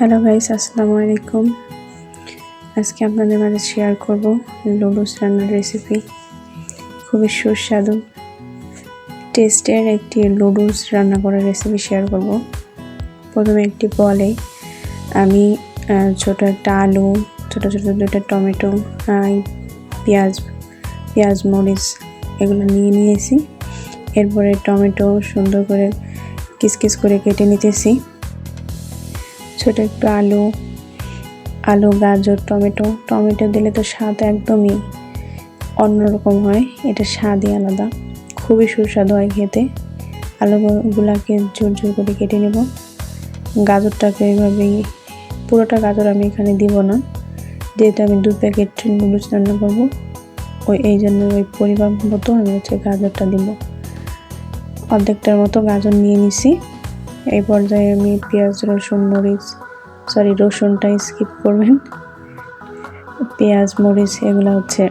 Hello guys আসসালামু আলাইকুম। আজকে আপনাদের মাঝে শেয়ার করব লুডুস রান্নার রেসিপি খুবই সুস্বাদু টেস্টের একটি লুডুস রান্না করার রেসিপি শেয়ার করব। প্রথমে একটি বলে, আমি ছোট একটা আলু, ছোট ছোট দুটো টমেটো পেঁয়াজ পেঁয়াজ, মরিচ এগুলো নিয়ে নিয়েছি। এরপরে টমেটো সুন্দর করে কিস করে কেটে নিতেছি। ছোট একটু আলু আলু, গাজর, টমেটো। টমেটো দিলে তো স্বাদ একদমই অন্যরকম হয়। এটা স্বাদই আলাদা। খুবই সুস্বাদু হয় খেতে। আলুগুলাকে জোর জোর করে কেটে নেব। গাজরটাকে এইভাবেই পুরোটা গাজর আমি এখানে দিব না। যেহেতু আমি দু প্যাকেট নুডলস রান্না করব, ওই, এই জন্য ওই পরিমাণ মতো আমি হচ্ছে গাজরটা দিব। অর্ধেকটার মতো গাজর নিয়ে নিছি। এই পর্যায়ে আমি পেঁয়াজ, রসুন, মরিচ সরি রসুনটা স্কিপ করবেন। পেঁয়াজ, মরিচ, এগুলো হচ্ছে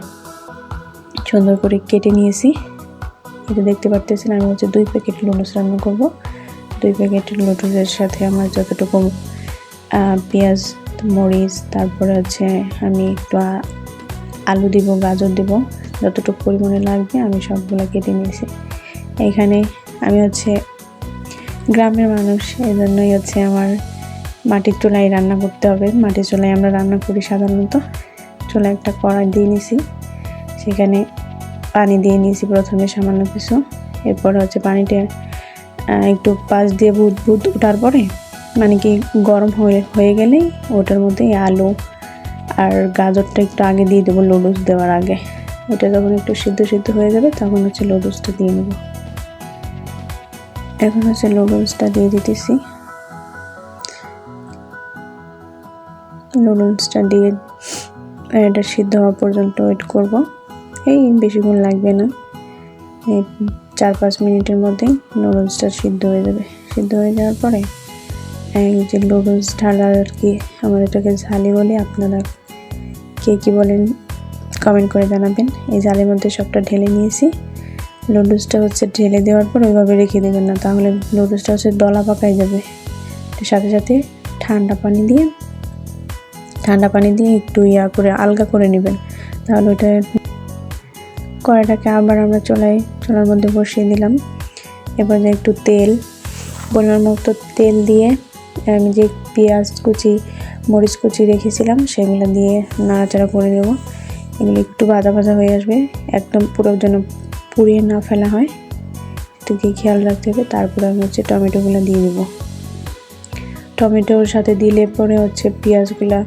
সুন্দর করে কেটে নিয়েছি। এটা দেখতে পারতেছেন, আমি হচ্ছে দুই প্যাকেট লুডুস রান্না করব। দুই প্যাকেট লুডুসের সাথে আমার যতটুকু পেঁয়াজ, মরিচ, তারপরে হচ্ছে আমি একটু আলু দিব, গাজর দিব, যতটুকু পরিমাণে লাগবে আমি সবগুলো কেটে নিয়েছি। এখানে আমি হচ্ছে গ্রামের মানুষ এই জন্যই হচ্ছে আমার মাটির চুলায় রান্না করতে হবে। মাটির চুলায় আমরা রান্না করি সাধারণত। চুলায় একটা কড়াই দিয়ে নিছি। সেখানে পানি দিয়ে নিয়েছি প্রথমে সামান্য কিছু। এরপর হচ্ছে পানিটা একটু পাশ দিয়ে বুদ বুদ ওঠার পরে মানে কি গরম হয়ে হয়ে গেলেই ওটার মধ্যে আলু আর গাজরটা একটু আগে দিয়ে দেবো লুডুস দেওয়ার আগে। ওটা যখন একটু সিদ্ধ সিদ্ধ হয়ে যাবে তখন হচ্ছে লুডুসটা দিয়ে নেব। এখন হচ্ছে নুডলসটা দিয়ে দিতেছি। নুডলসটা দিয়ে এটা সিদ্ধ হওয়া পর্যন্ত ওয়েট করব। এই বেশিক্ষণ লাগবে না। এই চার পাঁচ মিনিটের মধ্যেই নুডলসটা সিদ্ধ হয়ে যাবে। সিদ্ধ হয়ে যাওয়ার পরে এই যে নুডলস ঢালার আর কি আমার এটাকে ঝালি বলে, আপনারা কে কী বলেন কমেন্ট করে জানাবেন। এই জালের মধ্যে সবটা ঢেলে নিয়েছি। নুডলসটা হচ্ছে ঢেলে দেওয়ার পর ওইভাবে রেখে দেবেন না, তাহলে লুডুসটা হচ্ছে দলা পাকাই যাবে। সাথে সাথে ঠান্ডা পানি দিয়ে, ঠান্ডা পানি দিয়ে একটু ইয়া করে, আলগা করে নেবেন। তাহলে ওইটা কড়াইটাকে আবার আমরা চলাই, চলার মধ্যে বসিয়ে দিলাম। এবার একটু তেল, পরিমাণ মতো তেল দিয়ে আমি যে পেঁয়াজ কুচি, মরিচ কুচি রেখেছিলাম, সেগুলো দিয়ে নাড়াচাড়া করে দেবো এগুলো একটু ভাজা ভাজা হয়ে আসবে, একদম পুরো যেন পুড়িয়ে না ফেলা হয়। এটুকুই খেয়াল রাখতে হবে। তারপরে আমি হচ্ছে টমেটোগুলো দিয়ে দেবো। টমেটোর সাথে দিলে পরে হচ্ছে পেঁয়াজগুলা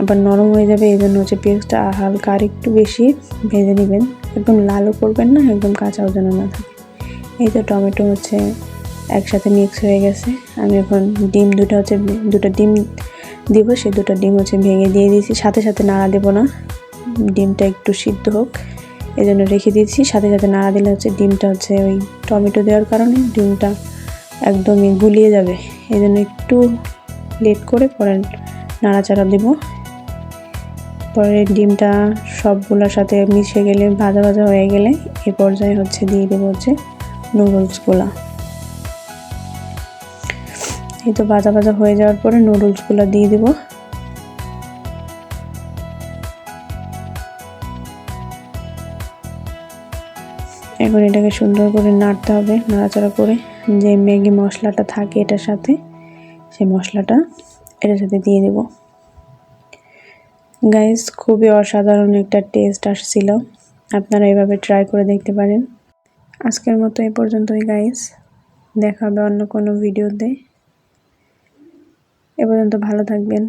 আবার নরম হয়ে যাবে। এই জন্য হচ্ছে পেঁয়াজটা হালকা আর একটু বেশি ভেজে নেবেন। একদম লালও করবেন না, একদম কাঁচাও যেন না থাকে। এই তো টমেটো হচ্ছে একসাথে মিক্স হয়ে গেছে। আমি এখন ডিম দুটো হচ্ছে, দুটো ডিম দিব। সে দুটো ডিম হচ্ছে ভেঙে দিয়ে দিয়েছি। সাথে সাথে নাড়া দেবো না। ডিমটা একটু সিদ্ধ হোক। এই জন্য রেখে দিয়েছি। সাথে সাথে নাড়া দিলে হচ্ছে ডিমটা হচ্ছে ওই টমেটো দেওয়ার কারণে ডিমটা একদমই গুলিয়ে যাবে। এই জন্য একটু লেট করে পরে নাড়াচাড়া দেব। পরে ডিমটা সবগুলোর সাথে মিশে গেলে, ভাজা ভাজা হয়ে গেলে এ পর্যায়ে হচ্ছে দিয়ে দেবো হচ্ছে নুডলসগুলা এই তো ভাজা ভাজা হয়ে যাওয়ার পরে নুডলসগুলো দিয়ে দেবো। এখন এটাকে সুন্দর করে নাড়তে হবে, নাড়াচাড়া করে যে ম্যাগি মশলাটা থাকে এটার সাথে সেই মশলাটা এটার সাথে দিয়ে দেব। গাইস খুবই অসাধারণ একটা টেস্ট আসছিল। আপনারা এভাবে ট্রাই করে দেখতে পারেন। আজকের মতো এই পর্যন্তই গাইস দেখা হবে অন্য কোনো ভিডিওতে এ পর্যন্ত ভালো থাকবেন।